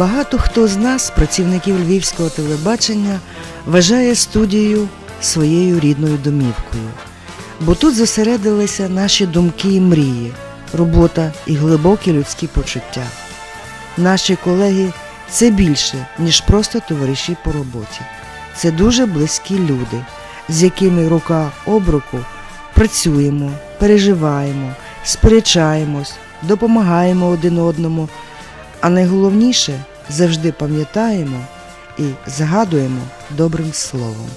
Багато хто з нас, працівників львівського телебачення, вважає студію своєю рідною домівкою. Бо тут зосередилися наші думки і мрії, робота і глибокі людські почуття. Наші колеги це більше, ніж просто товариші по роботі. Це дуже близькі люди, з якими рука об руку працюємо, переживаємо, сперечаємось, допомагаємо один одному, а найголовніше завжди пам'ятаємо і згадуємо добрим словом.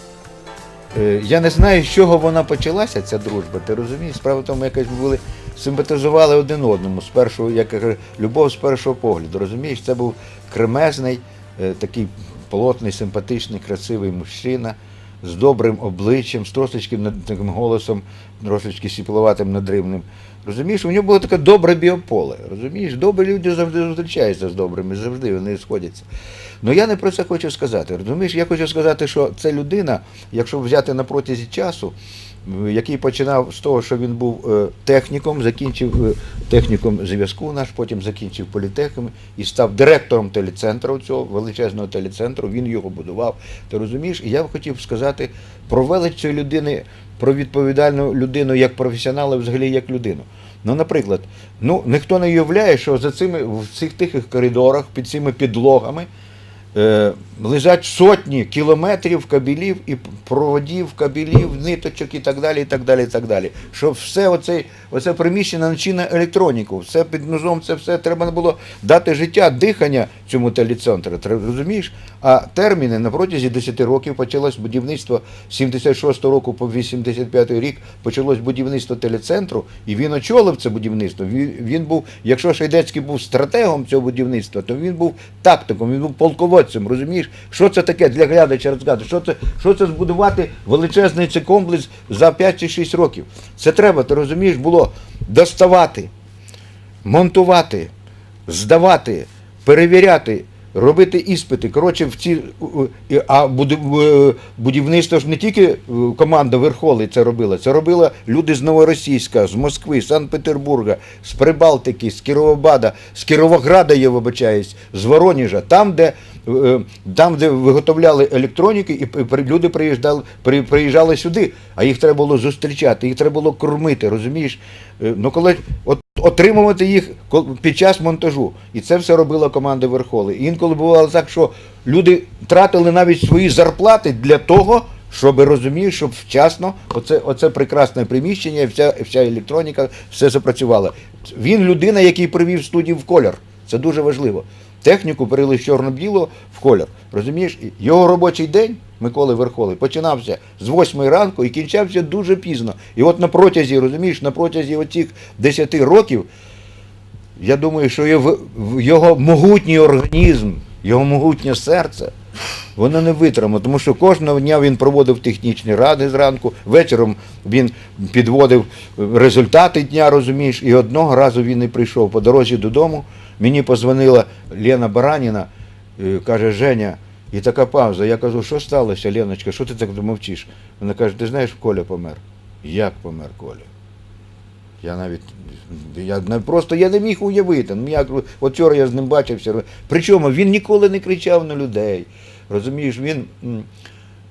Е, Я не знаю, з чого вона почалася, ця дружба. Ти розумієш? Справа в тому, якось були симпатизували один одному з першого, як кажу, любов з першого погляду. Розумієш, це був кремезний, е, такий плотний, симпатичний, красивий мужчина з добрим обличчям, з трошечки таким голосом, трошечки сіпловатим, надривним. Розумієш, у нього було таке добре біополе. Розумієш, добрі люди завжди зустрічаються з добрими, завжди вони сходяться. Ну я не про це хочу сказати. Розумієш, я хочу сказати, що це людина, якщо взяти на протязі часу, який починав з того, що він був е, техніком, закінчив е, техніком зв'язку наш, потім закінчив політехом і став директором телецентру цього величезного телецентру. Він його будував. Ти розумієш? І я хотів сказати про велич цієї людини, про відповідальну людину як професіонала, взагалі як людину. Ну, наприклад, ну ніхто не уявляє, що за цими в цих тихих коридорах, під цими підлогами лежать сотні кілометрів кабелів і проводів, кабелів, ниточок і так далі. і так далі, і так далі. Щоб все оце, оце приміщення начинне електроніку, все під ножом, це все треба було дати життя, дихання цьому телецентру. Розумієш? А терміни на протязі 10 років почалось будівництво з 76 року по 85 рік почалось будівництво телецентру, і він очолив це будівництво. Він, він був, якщо Шайдецький був стратегом цього будівництва, то він був тактиком, він був полководцем. Розумієш, що це таке для глядача розказати? Що це, що це збудувати величезний цей комплекс за 5 чи 6 років? Це треба, ти розумієш, було доставати, монтувати, здавати, перевіряти, робити іспити. Коротше, в ці а е, будівництво ж не тільки е, команда Верхоли це робила, це робила люди з Новоросійська, з Москви, Санкт-Петербурга, з Прибалтики, з Кіровограда, з Кіровограда, я вибачаюсь, з Воронежа, там, де. Е, Там, де виготовляли електроніки, і люди приїжджали, при- приїжджали сюди, а їх треба було зустрічати, їх треба було кормити, розумієш? Е, Ну, коли от отримувати їх під час монтажу. І це все робила команда Верхоли. Інколи бувало так, що люди тратили навіть свої зарплати для того, щоб розумієш, щоб вчасно оце, оце прекрасне приміщення, вся, вся електроніка, все запрацювала. Він людина, який привів студію в колір. Це дуже важливо. Техніку перели з чорно-білого в колір. Розумієш, його робочий день Миколи Верхоли починався з 8 ранку і кінчався дуже пізно. І от на протязі, розумієш, на протязі оцих 10 років, я думаю, що його могутній організм, його могутнє серце, воно не витримало, тому що кожного дня він проводив технічні ради зранку, вечором він підводив результати дня, розумієш, і одного разу він не прийшов по дорозі додому. Мені позвонила Лена Бараніна, е, каже, Женя, і така пауза. Я кажу, що сталося, Леночка, що ти так мовчиш? Вона каже, ти знаєш, Коля помер. Як помер Коля? Я навіть я просто я не міг уявити. Ну, як, от вчора я з ним бачився. Причому він ніколи не кричав на людей. Розумієш, він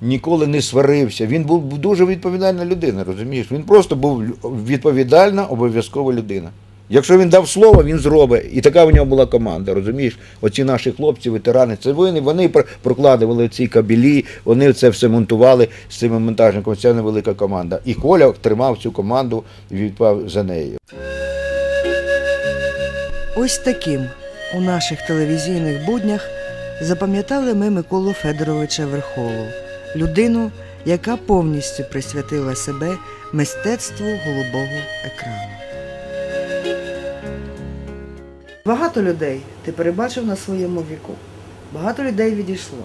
ніколи не сварився. Він був дуже відповідальна людина, розумієш? Він просто був відповідальна, обов'язкова людина. Якщо він дав слово, він зробить. І така в нього була команда, розумієш? Оці наші хлопці, ветерани, це вони, вони прокладували ці кабелі, вони це все монтували з цими монтажниками. Це невелика команда. І Коля тримав цю команду і відпав за нею. Ось таким у наших телевізійних буднях запам'ятали ми Миколу Федоровича Верхолу, людину, яка повністю присвятила себе мистецтву голубого екрану. Багато людей ти перебачив на своєму віку. Багато людей відійшло.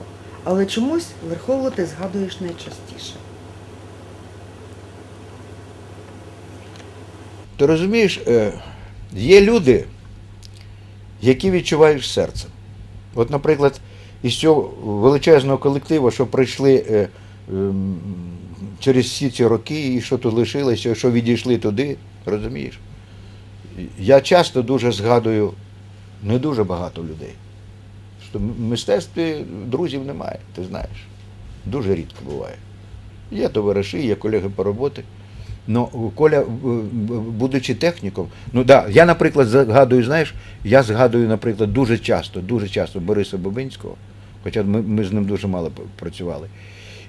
Але чомусь Верхову ти згадуєш найчастіше. Ти розумієш, е, є люди, які відчуваєш серцем. От, наприклад, із цього величезного колективу, що прийшли е, через всі ці роки, і що тут лишилося, що відійшли туди, розумієш? Я часто дуже згадую не дуже багато людей. В мистецтві друзів немає, ти знаєш. Дуже рідко буває. Є товариші, є колеги по роботі. Ну, Коля, будучи техніком, ну да, я, наприклад, згадую, знаєш, я згадую, наприклад, дуже часто, дуже часто Бориса Бобинського, хоча ми, ми з ним дуже мало працювали.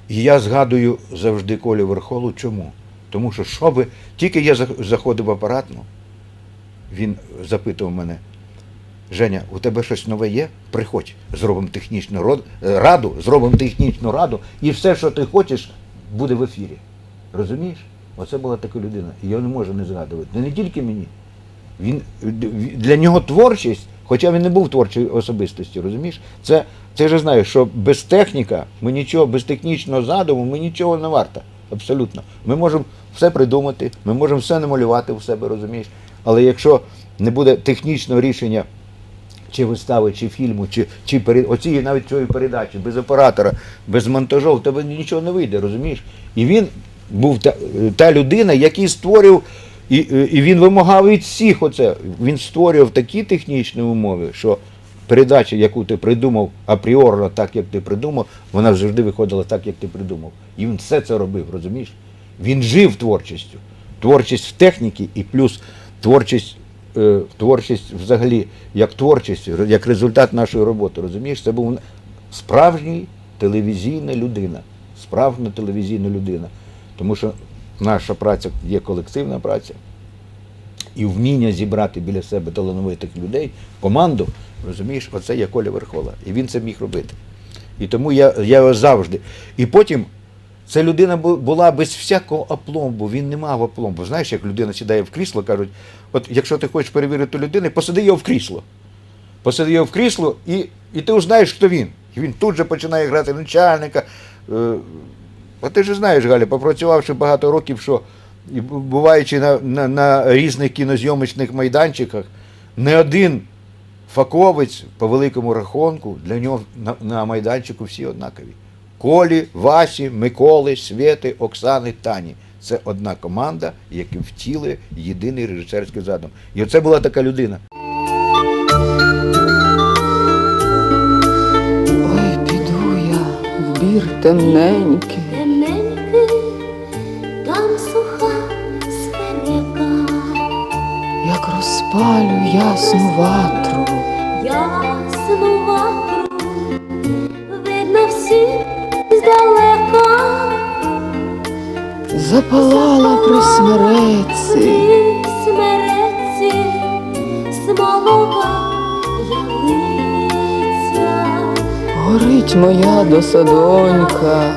І я згадую завжди Колю Верхолу. Чому? Тому що що би, тільки я заходив в апаратну, він запитував мене, Женя, у тебе щось нове є? Приходь, зробимо технічну е, раду, зробимо технічну раду, і все, що ти хочеш, буде в ефірі. Розумієш? Оце була така людина. І я не можу не згадувати. Не тільки мені. Він, для нього творчість, хоча він не був творчою особистості, розумієш? Це, це ж знаю, що без техніка, ми нічого, без технічного задуму, ми нічого не варто. Абсолютно. Ми можемо все придумати, ми можемо все намалювати в себе, розумієш? Але якщо не буде технічного рішення чи вистави, чи фільму, чи, чи пере... оцієї навіть цієї передачі, без оператора, без монтажу, в тебе нічого не вийде, розумієш? І він був та, та людина, який створював, і, і він вимагав від всіх оце. Він створював такі технічні умови, що передача, яку ти придумав апріорно, так як ти придумав, вона завжди виходила так, як ти придумав. І він все це робив, розумієш? Він жив творчістю. Творчість в техніці і плюс творчість е, творчість взагалі як творчість, як результат нашої роботи. Розумієш, це був справжній телевізійна людина. Справжня телевізійна людина. Тому що наша праця є колективна праця. І вміння зібрати біля себе талановитих людей, команду, розумієш, оце є Коля Верхола. І він це міг робити. І тому я, я завжди. І потім ця людина була без всякого апломбу, він не мав апломбу. Знаєш, як людина сідає в крісло, кажуть, от якщо ти хочеш перевірити людину, посади його в крісло. Посади його в крісло, і, і ти узнаєш, хто він. І він тут же починає грати начальника. Е, а ти ж знаєш, Галя, попрацювавши багато років, що буваючи на, на, на різних кінозйомочних майданчиках, не один факовець по великому рахунку для нього на, на майданчику всі однакові. Колі, Васі, Миколи, Свєти, Оксани, Тані. Це одна команда, яка втілює єдиний режисерський задум. І оце була така людина. Ой, піду я в бір темненький, Темненький, там суха смерека, як розпалю ясну ватру, ясну ватру, видно всі здалека, запалала при смереці, смереці, смолова ялиця, горить моя досадонька.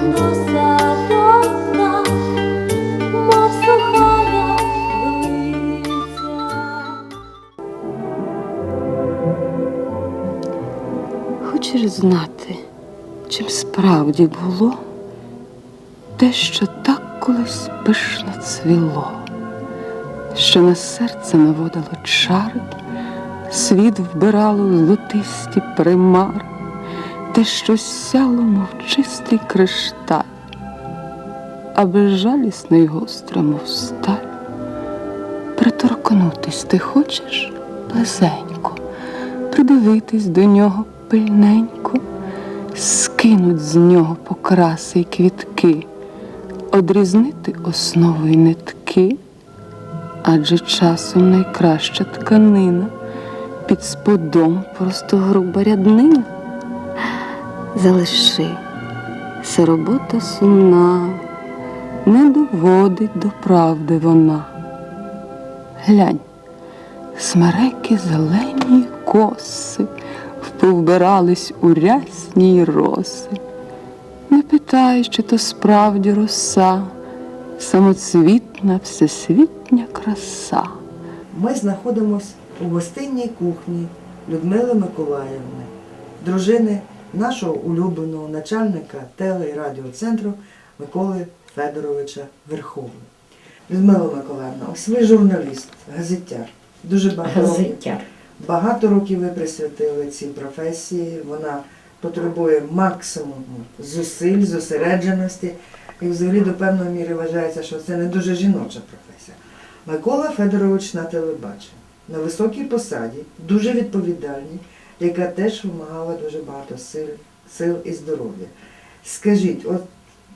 Хочеш знати, справді було те, що так колись пишно цвіло, що на серце наводило чари, світ вбирало золотисті примари, те, що сяло, мов чистий кришталь, а безжалісно й гостро, мов сталь. Приторкнутись ти хочеш близенько, придивитись до нього пильненько, скинуть з нього покраси й квітки, одрізнити основу й нитки, адже часом найкраща тканина під сподом просто груба ряднина. Залиши, це робота сумна, не доводить до правди вона. Глянь, смереки зелені коси вповбирались у рясні роси. Не питай, чи то справді роса, самоцвітна всесвітня краса. Ми знаходимося у гостинній кухні Людмили Миколаївни, дружини нашого улюбленого начальника теле і радіоцентру Миколи Федоровича Верхову. Людмила Миколаївна, ось ви журналіст, газетяр. Дуже багато Газетяр. Багато років ви присвятили цій професії. Вона потребує максимуму зусиль, зосередженості. І взагалі до певної міри вважається, що це не дуже жіноча професія. Микола Федорович на телебаченні, на високій посаді, дуже відповідальній, яка теж вимагала дуже багато сил, сил і здоров'я. Скажіть, от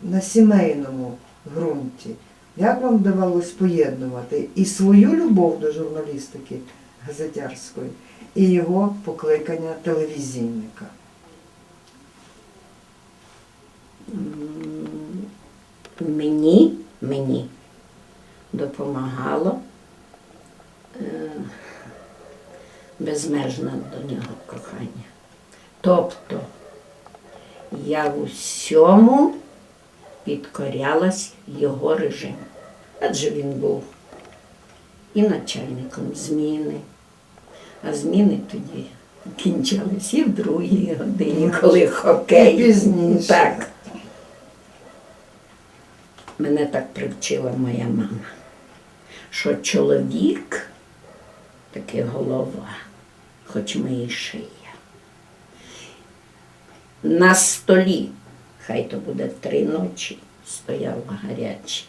на сімейному ґрунті, як вам вдавалось поєднувати і свою любов до журналістики газетярської, і його покликання телевізійника? мені, мені допомагало е, безмежне до нього кохання. Тобто я в усьому підкорялась його режиму. Адже він був і начальником зміни, а зміни тоді кінчались і в другій годині, коли хокей. Пізніше. Так. Мене так привчила моя мама, що чоловік таки голова, хоч ми і шия. На столі, хай то буде три ночі, стояла гаряча.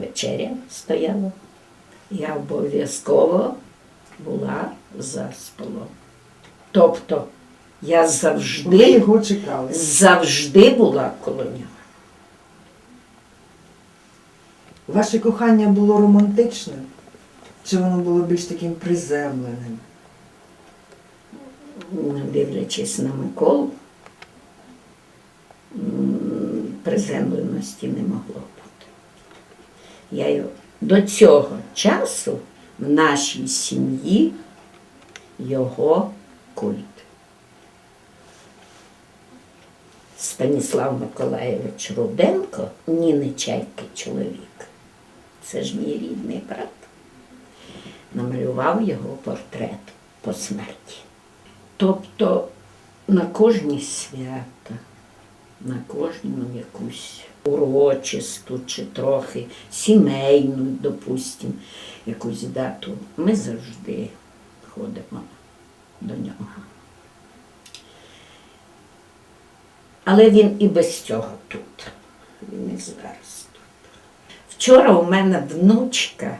Вечеря стояла. Я обов'язково була за столом. Тобто я завжди його чекали. завжди була коло нього. Ваше кохання було романтичним? Чи воно було більш таким приземленим? Дивлячись на Миколу, приземленості не могло бути. Я його до цього часу в нашій сім'ї його культ. Станіслав Миколаєвич Руденко, Ніни Чайки чоловік. Це ж мій рідний брат. Намалював його портрет по смерті. Тобто на кожні свята, на кожну якусь урочисту чи трохи сімейну, допустимо, якусь дату, ми завжди ходимо до нього. Але він і без цього тут. Він і зараз тут. Вчора у мене внучка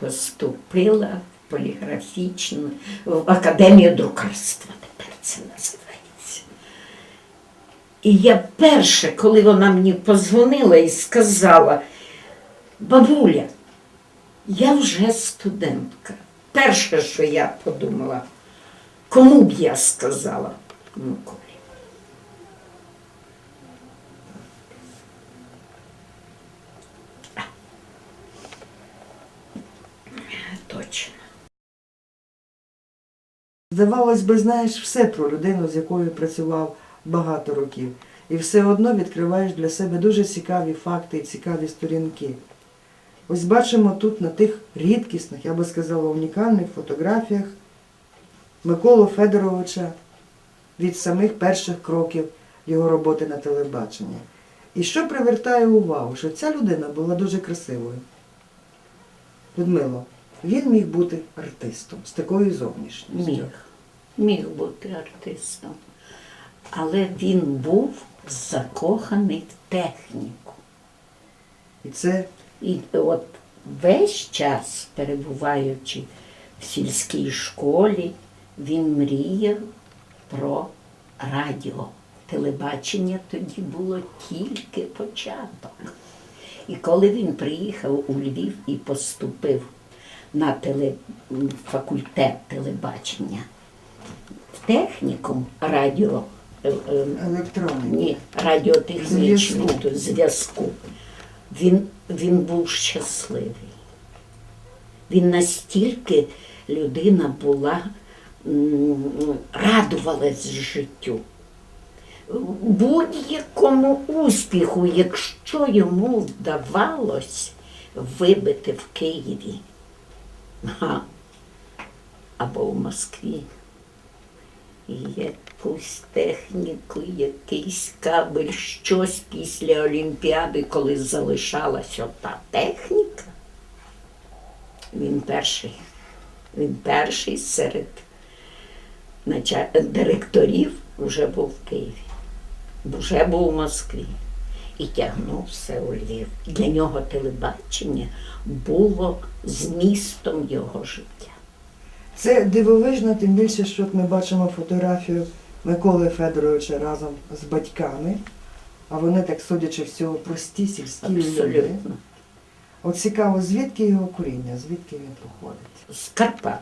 поступила в поліграфічну, в академію друкарства тепер це називається. І я перше, коли вона мені позвонила і сказала, бабуля, я вже студентка. Перше, що я подумала, кому б я сказала? Миколі. Точно. Здавалось би, знаєш все про людину, з якою працював багато років. І все одно відкриваєш для себе дуже цікаві факти і цікаві сторінки. Ось бачимо тут на тих рідкісних, я би сказала, унікальних фотографіях Миколу Федоровича від самих перших кроків його роботи на телебаченні. І що привертає увагу, що ця людина була дуже красивою. Людмило, він міг бути артистом з такою зовнішністю. Міг. Міг бути артистом. Але він був закоханий в техніку. І це І от весь час, перебуваючи в сільській школі, він мріяв про радіо. Телебачення тоді було тільки початок. І коли він приїхав у Львів і поступив на теле... факультет телебачення в технікум радіо. Е, е, ні, радіотехнічний Зв'язку. зв'язку. Він, він був щасливий. Він настільки людина була, радувалась життю. Будь-якому успіху, якщо йому вдавалось вибити в Києві або в Москві якусь техніку, якийсь кабель, щось після Олімпіади, коли залишалась ота техніка. Він перший. Він перший серед директорів вже був в Києві, вже був в Москві і тягнув все у Львів. Для нього телебачення було змістом його життя. Це дивовижно, тим більше, що ми бачимо фотографію Миколи Федоровича разом з батьками, а вони, так судячи всього, прості сільські люди. От цікаво, звідки його коріння, звідки він походить? З Карпат.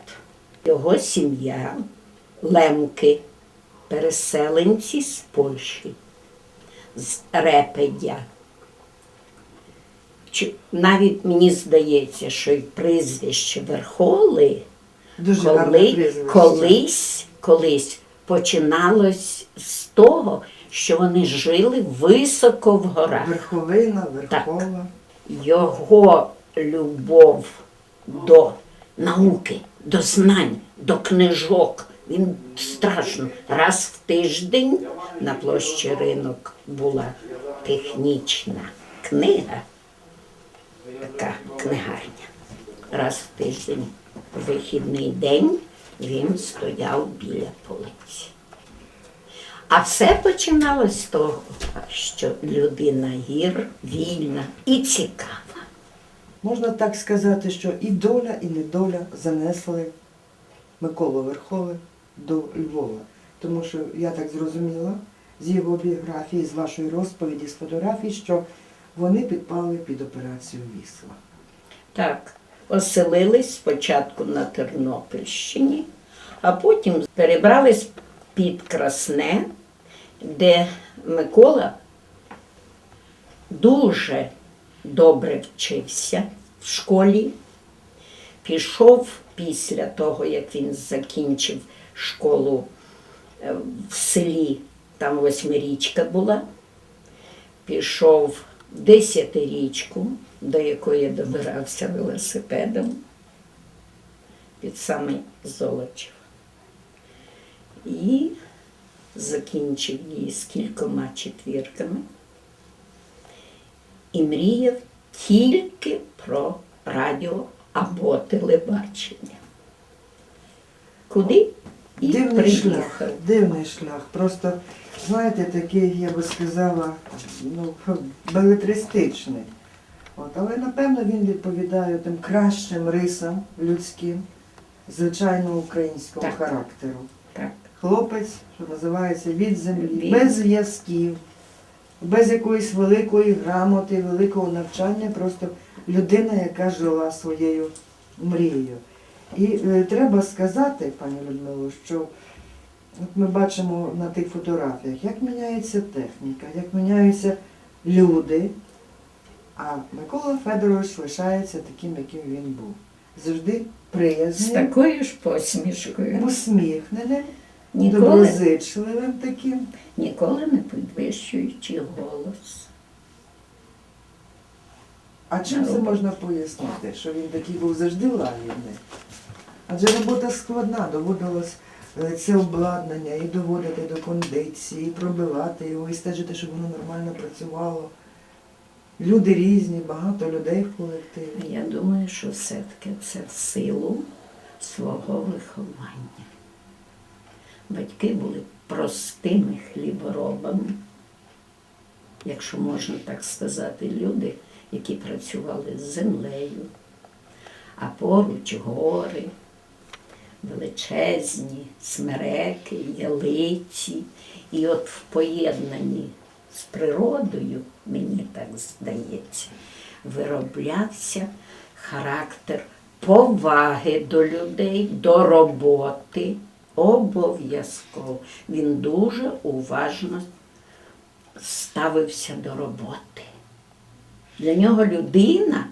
Його сім'я Лемки, переселенці з Польщі, з Репедя. Чи- Навіть мені здається, що й прізвище Верхоли Дуже коли, колись, колись починалось з того, що вони жили високо в горах. Верховина, Верхова. Його любов до науки, до знань, до книжок. Він страшно. Раз в тиждень на площі ринок була технічна книга, така книгарня. Раз в тиждень, в вихідний день, він стояв біля полиці. А все починалось з того, що людина гір вільна і цікава. Можна так сказати, що і доля, і недоля занесли Миколу Верхове до Львова. Тому що я так зрозуміла з його біографії, з вашої розповіді, з фотографій, що вони підпали під операцію Вісла. Так, оселились спочатку на Тернопільщині, а потім перебрались під Красне, де Микола дуже добре вчився в школі. Пішов після того, як він закінчив школу е, в селі, там восьмирічка була, пішов в десятирічку, до якої добирався велосипедом під самий Золочів. І закінчив її з кількома четвірками і мріяв тільки про радіо або телебачення. Куди? І Дивний шлях, дивний шлях. Просто, знаєте, такий, я би сказала, ну, белетристичний. От, але напевно він відповідає тим кращим рисам людським, звичайно українського Так. характеру. Так. Хлопець, що називається від землі, Від- без зв'язків, без якоїсь великої грамоти, великого навчання, просто людина, яка жила своєю мрією. І е, треба сказати, пані Людмило, що от ми бачимо на тих фотографіях, як міняється техніка, як міняються люди, а Микола Федорович лишається таким, яким він був. Завжди З такою ж посмішкою. усміхненим, Ніколи, доброзичливим таким. ніколи не підвищуючи голос. А чим це можна пояснити, що він такий був завжди лагідний? Адже робота складна, доводилось е, це обладнання і доводити до кондиції, і пробивати його, і стежити, щоб воно нормально працювало. Люди різні, багато людей в колективі. Я думаю, що все-таки це в силу свого виховання. Батьки були простими хліборобами, якщо можна так сказати, люди, які працювали з землею, а поруч гори, величезні смереки, ялиці. І от в поєднанні з природою, мені так здається, вироблявся характер поваги до людей, до роботи. Обов'язково. Він дуже уважно ставився до роботи. Для нього людина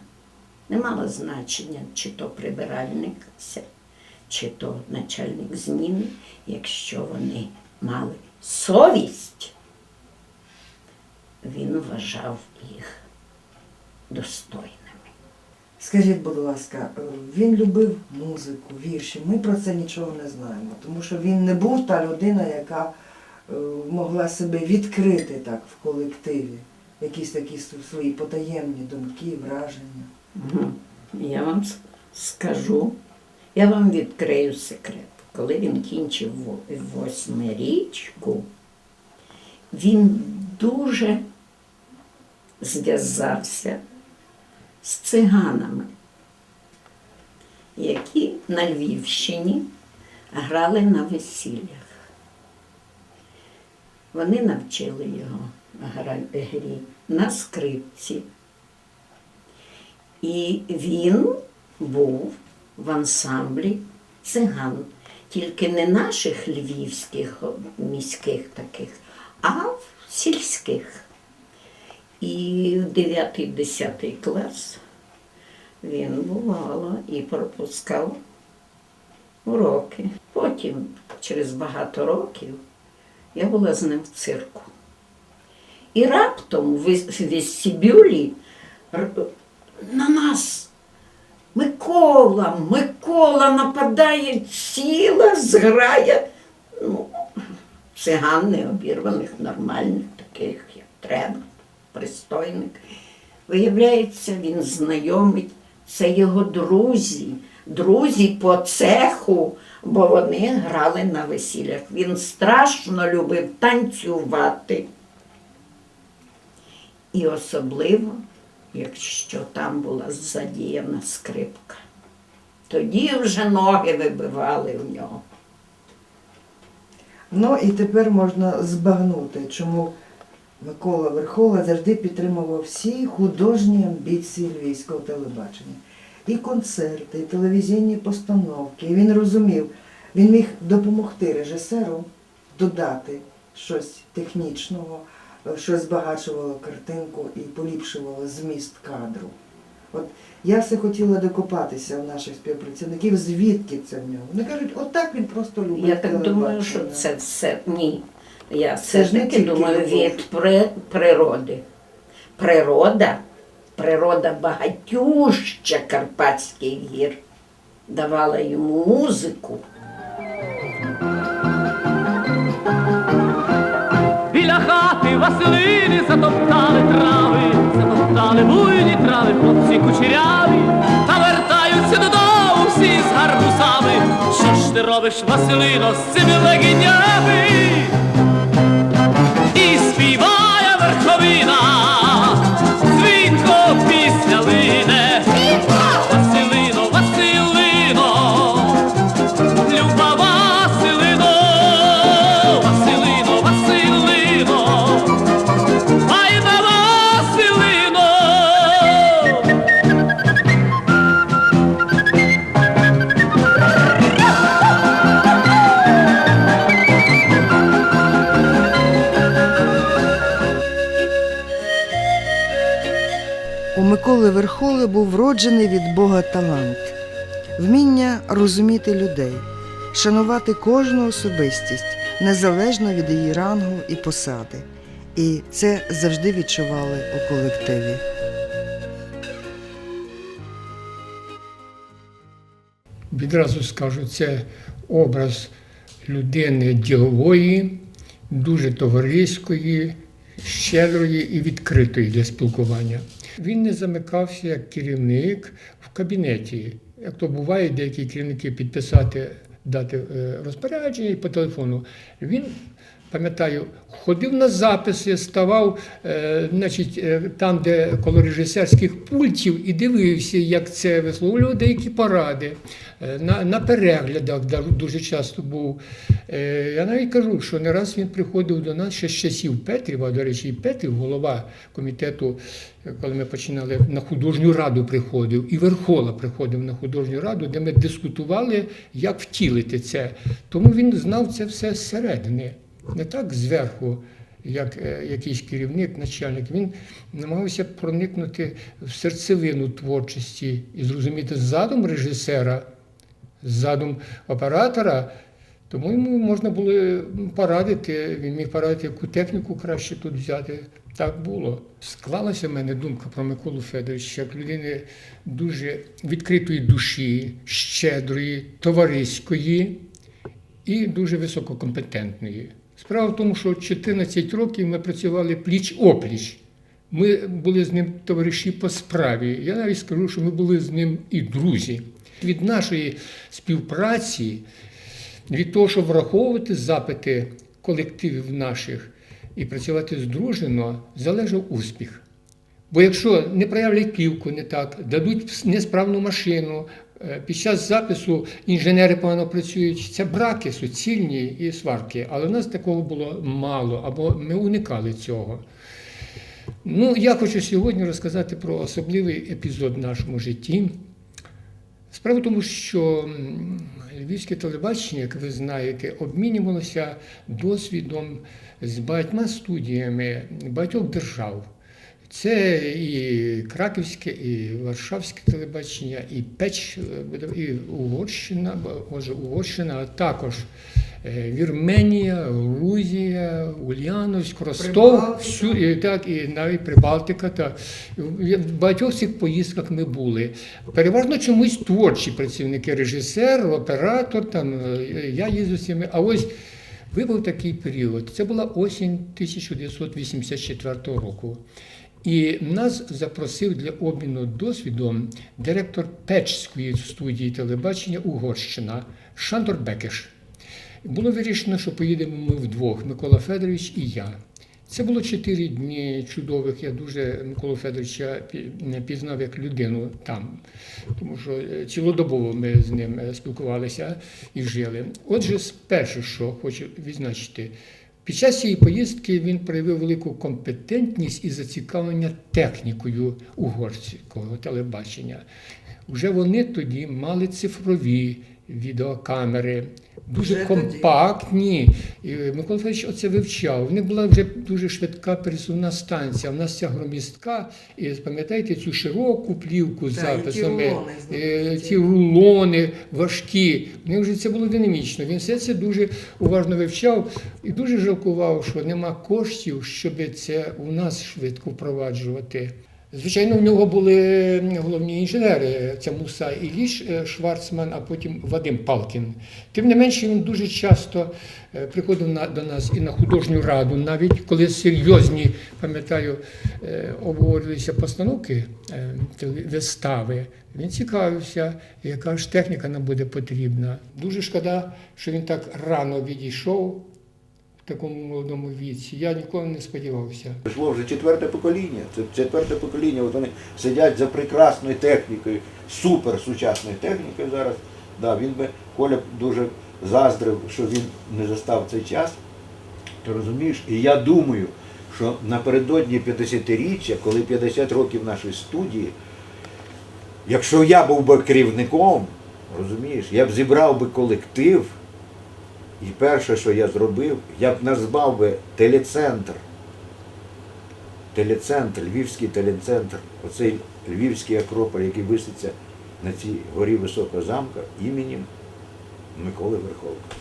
не мала значення, чи то прибиральниця, чи то начальник зміни, якщо вони мали совість, він вважав їх достойними. Скажіть, будь ласка, він любив музику, вірші. Ми про це нічого не знаємо, тому що він не був та людина, яка е, могла себе відкрити так в колективі, якісь такі свої потаємні думки, враження. Я вам скажу, я вам відкрию секрет. Коли він кінчив восьмирічку, він дуже зв'язався з циганами. які на Львівщині грали на весіллях. Вони навчили його грі на скрипці. І він був в ансамблі циган, тільки не наших львівських міських таких, а сільських. І в 9-10 клас він бувало і пропускав уроки. Потім, через багато років, я була з ним в цирку. І раптом в вес- вестибюлі на нас Микола, Микола нападає, ціла зграя. Ну, циган необірваних, нормальних, таких, як треба, пристойних. Виявляється, він знайомий, це його друзі, друзі по цеху, бо вони грали на весіллях. Він страшно любив танцювати. І особливо, якщо там була задіяна скрипка. Тоді вже ноги вибивали у нього. Ну і тепер можна збагнути, чому Микола Верхола завжди підтримував всі художні амбіції львівського телебачення. І концерти, і телевізійні постановки. І він розумів, він міг допомогти режисеру додати щось технічного, е, що збагачувало картинку і поліпшувало зміст кадру. От я все хотіла докопатися в наших співпрацівників, звідки це в нього. Вони кажуть, отак він просто любить. Я так думаю, що це все ні. Я все ж не таки думаю від при, природи. Природа, природа багатюща Карпатських гір давала йому музику. Біля хати Василини затоптали трави, затоптали буйні трави, хлопці кучеряві, та вертаються додому всі з гарбузами. Що ж ти робиш, Василино, з цими легінями? Верховина, Миколи Верхоли був вроджений від Бога талант, вміння розуміти людей, шанувати кожну особистість незалежно від її рангу і посади. І це завжди відчували у колективі. Відразу скажу, це образ людини ділової, дуже товариської, щедрої і відкритої для спілкування. Він не замикався як керівник в кабінеті. Як то буває, деякі керівники підписати, дати е, розпорядження і по телефону. Він пам'ятаю, ходив на записи, ставав е, значить, е, там, де коло режисерських пультів, і дивився, як це висловлював деякі поради. Е, на, на переглядах да, дуже часто був. Я навіть кажу, що не раз він приходив до нас ще з часів Петріва, до речі, Петрів, голова комітету, коли ми починали на художню раду приходив, і Верхола приходив на художню раду, де ми дискутували, як втілити це. Тому він знав це все зсередини не так зверху, як е, якийсь керівник, начальник. Він намагався проникнути в серцевину творчості і зрозуміти задум режисера, задум оператора. Тому йому можна було порадити, він міг порадити, яку техніку краще тут взяти. Так було. Склалася в мене думка про Миколу Федоровича як людини дуже відкритої душі, щедрої, товариської і дуже висококомпетентної. Справа в тому, що 14 років ми працювали пліч-опліч. Ми були з ним товариші по справі. Я навіть скажу, що ми були з ним і друзі. Від нашої співпраці, від того, щоб враховувати запити колективів наших і працювати здружено, залежав успіх. Бо якщо не проявлять плівку не так, дадуть несправну машину, під час запису інженери погано працюють. Це браки суцільні і сварки. Але в нас такого було мало, або ми уникали цього. Ну, я хочу сьогодні розказати про особливий епізод в нашому житті. Справа в тому, що львівське телебачення, як ви знаєте, обмінювалося досвідом з багатьма студіями багатьох держав. Це і Краківське, і Варшавське телебачення, і Печ, е, і Угорщина, отже, Угорщина, а також е, Вірменія, Грузія, Ульяновськ, Ростов, всю, і, так, і навіть Прибалтика. Так. В багатьох цих поїздках ми були. Переважно чомусь творчі працівники, режисер, оператор, там, е, я їздив з цими. А ось випав такий період. Це була осінь 1984 року. І нас запросив для обміну досвідом директор Печської студії телебачення Угорщина Шандор Бекеш. Було вирішено, що поїдемо ми вдвох, Микола Федорович і я. Це було чотири дні чудових. Я дуже Миколу Федоровича пі- пізнав як людину там, тому що е, цілодобово ми з ним е, спілкувалися і жили. Отже, спершу, що хочу відзначити, під час цієї поїздки він проявив велику компетентність і зацікавлення технікою угорського телебачення. Вже вони тоді мали цифрові відеокамери, дуже Вже компактні. І Микола Федорович оце вивчав. В них була вже дуже швидка пересувна станція. У нас ця громістка, і пам'ятаєте цю широку плівку з і ті записами, рулони, е, ті рулони важкі. В них вже це було динамічно. Він все це дуже уважно вивчав і дуже жалкував, що нема коштів, щоб це у нас швидко впроваджувати. Звичайно, в нього були головні інженери, це Муса Іліш е, Шварцман, а потім Вадим Палкін. Тим не менше, він дуже часто е, приходив на, до нас і на художню раду, навіть коли серйозні, пам'ятаю, е, обговорювалися постановки вистави. Він цікавився, яка ж техніка нам буде потрібна. Дуже шкода, що він так рано відійшов такому молодому віці. Я ніколи не сподівався. Прийшло вже четверте покоління. Це четверте покоління. От вони сидять за прекрасною технікою, супер сучасною технікою зараз. Да, він би Коля дуже заздрив, що він не застав цей час. Ти розумієш? І я думаю, що напередодні 50-річчя, коли 50 років нашої студії, якщо я був би керівником, розумієш, я б зібрав би колектив. І перше, що я зробив, я б назвав би телецентр. Телецентр, Львівський телецентр, оцей Львівський акрополь, який виситься на цій горі Високого замка іменем Миколи Верховка.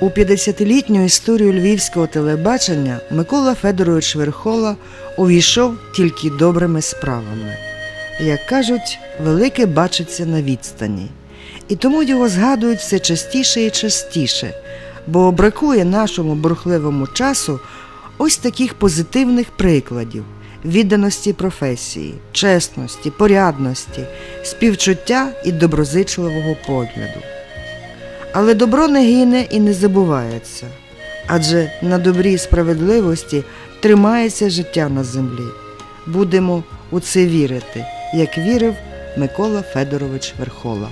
У 50-літню історію львівського телебачення Микола Федорович Верхола увійшов тільки добрими справами. Як кажуть, велике бачиться на відстані. І тому його згадують все частіше і частіше, бо бракує нашому бурхливому часу ось таких позитивних прикладів відданості професії, чесності, порядності, співчуття і доброзичливого погляду. Але добро не гине і не забувається, адже на добрій справедливості тримається життя на землі. Будемо у це вірити, як вірив Микола Федорович Верхола.